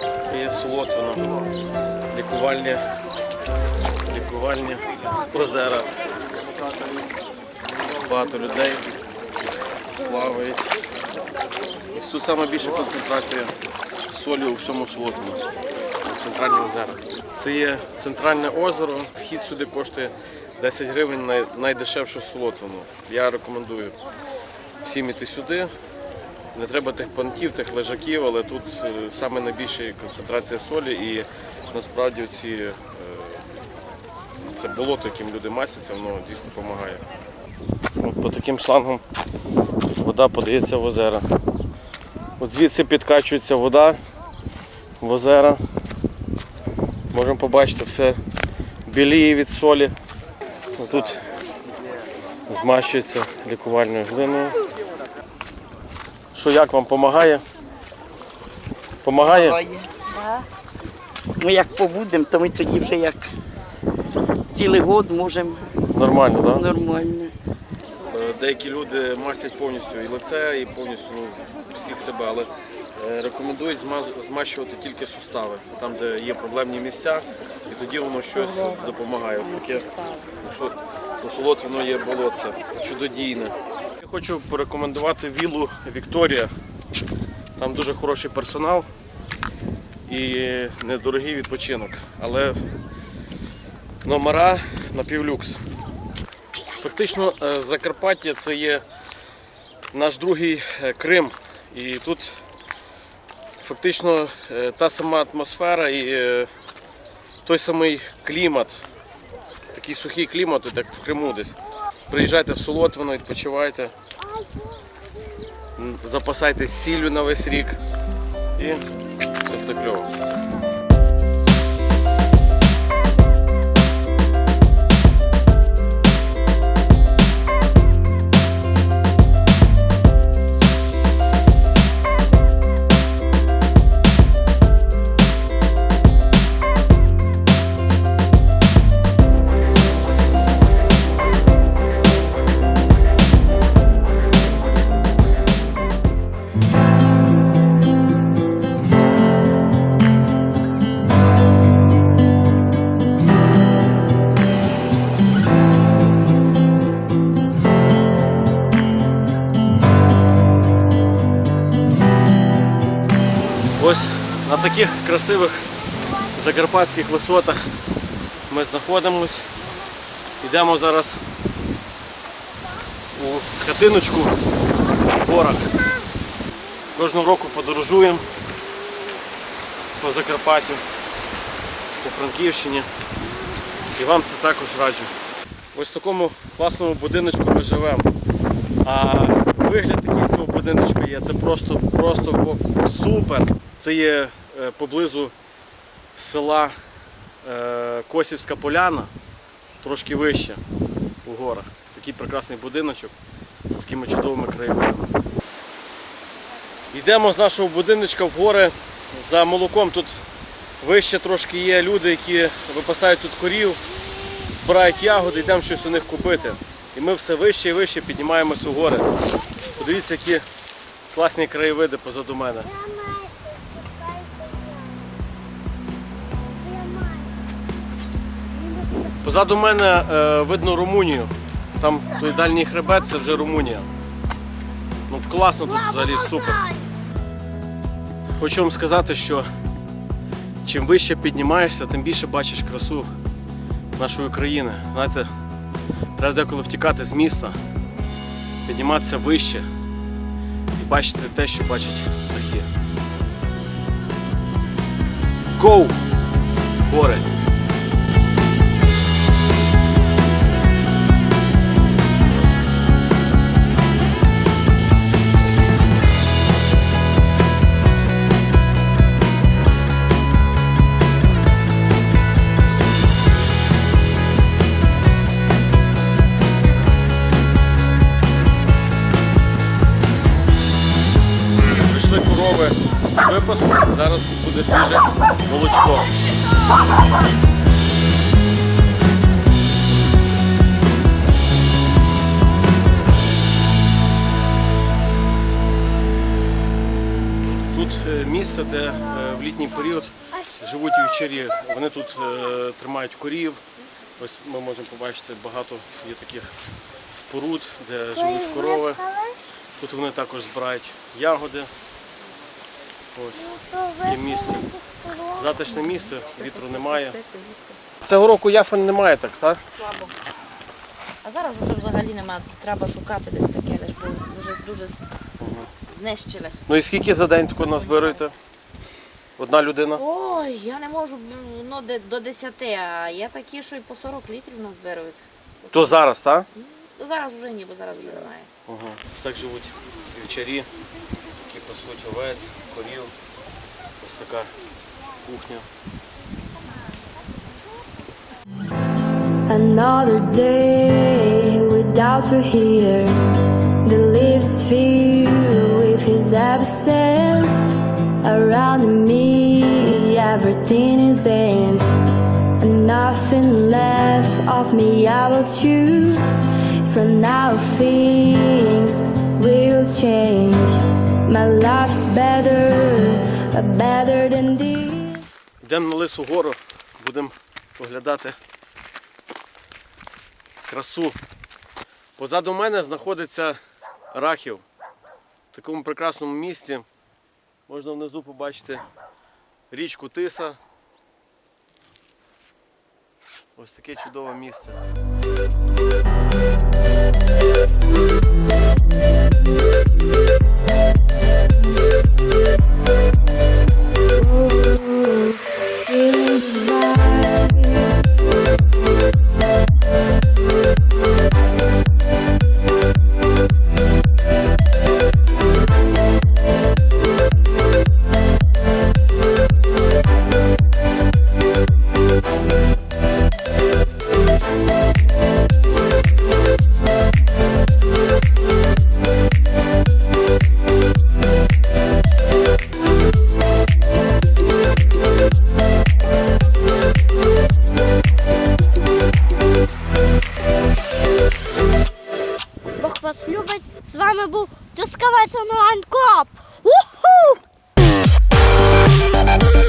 Це є Солотвино. Лікувальні, лікувальні озера. Багато людей плавають. Ось тут саме більша концентрація солі у всьому Солотвино. Центральні озера. Це є центральне озеро. Вхід сюди коштує 10 гривень най- найдешевше Солотвино. Я рекомендую всім іти сюди. Не треба тих понтів, тих лежаків, але тут е, саме найбільша концентрація солі і насправді ці, е, це болото, яким люди масяться, воно дійсно допомагає. От по таким шлангам вода подається в озера. От звідси підкачується вода в озера. Можемо побачити все біліє від солі. Тут змащується лікувальною глиною. Що як вам допомагає? Помагає? Ми як побудемо, то ми тоді вже як цілий год можемо Нормально, так? нормально. Е, Деякі люди масять повністю і лице, і повністю ну, всіх себе, але е, рекомендують змаз- змащувати тільки сустави, там, де є проблемні місця, і тоді воно щось допомагає. Ось таке у солотвино є болотце, чудодійне. Хочу порекомендувати віллу Вікторія. Там дуже хороший персонал і недорогий відпочинок. Але номера на півлюкс. Фактично е, Закарпаття це є наш другий е, Крим. І тут фактично е, та сама атмосфера і той самий клімат, такий сухий клімат, як в Криму десь. Приїжджайте в Солотвино, відпочивайте, запасайте сіллю на весь рік і все буде кльово. Ось на таких красивих закарпатських висотах ми знаходимось. Йдемо зараз у хатиночку в горах. Кожного року подорожуємо по Закарпаттю, по Франківщині. І вам це також раджу. Ось в такому класному будиночку ми живемо. А вигляд такий цього будиночку є. Це просто, просто супер. Це є е, поблизу села е, Косівська Поляна, трошки вище у горах. Такий прекрасний будиночок з такими чудовими краєвидами. Йдемо з нашого будиночка в гори за молоком. Тут вище трошки є люди, які випасають тут корів, збирають ягоди, йдемо щось у них купити. І ми все вище і вище піднімаємось у гори. Подивіться, які класні краєвиди позаду мене. Позаду мене е, видно Румунію. Там той дальній хребет це вже Румунія. Ну, класно тут взагалі супер. Хочу вам сказати, що чим вище піднімаєшся, тим більше бачиш красу нашої країни. Знаєте, треба деколи втікати з міста, підніматися вище і бачити те, що бачать птахи. Go! Гори! Прийшли з випасу, зараз буде свіже молочко. Тут е, місце, де е, в літній період живуть вівчарі. Вони тут е, тримають корів. Ось ми можемо побачити багато є таких споруд, де живуть корови. Тут вони також збирають ягоди. Ось є місце. Затишне місце, вітру немає. Цього року яфен немає так, так? Слабо. А зараз вже взагалі немає. Треба шукати десь таке, лиш, бо вже дуже знищили. Ну і скільки за день тако назбируєте? Одна людина? Ой, я не можу ну, де- до 10, а є такі, що і по 40 літрів назбирають. То зараз, так? Ну, зараз вже ні, бо зараз вже немає. Ага. Ось так живуть вівчарі, пасуть овець, корів. Ось така кухня. Another day without you here. The leaves fill with his absence. Around me, everything is end. And nothing left of me about you. From now, things will change. My life's better, better than this. Йдемо на Лису гору, будемо оглядати красу. Позаду мене знаходиться Рахів. В такому прекрасному місці. Можна внизу побачити річку Тиса. Ось таке чудове місце. Come on, cop! Woohoo!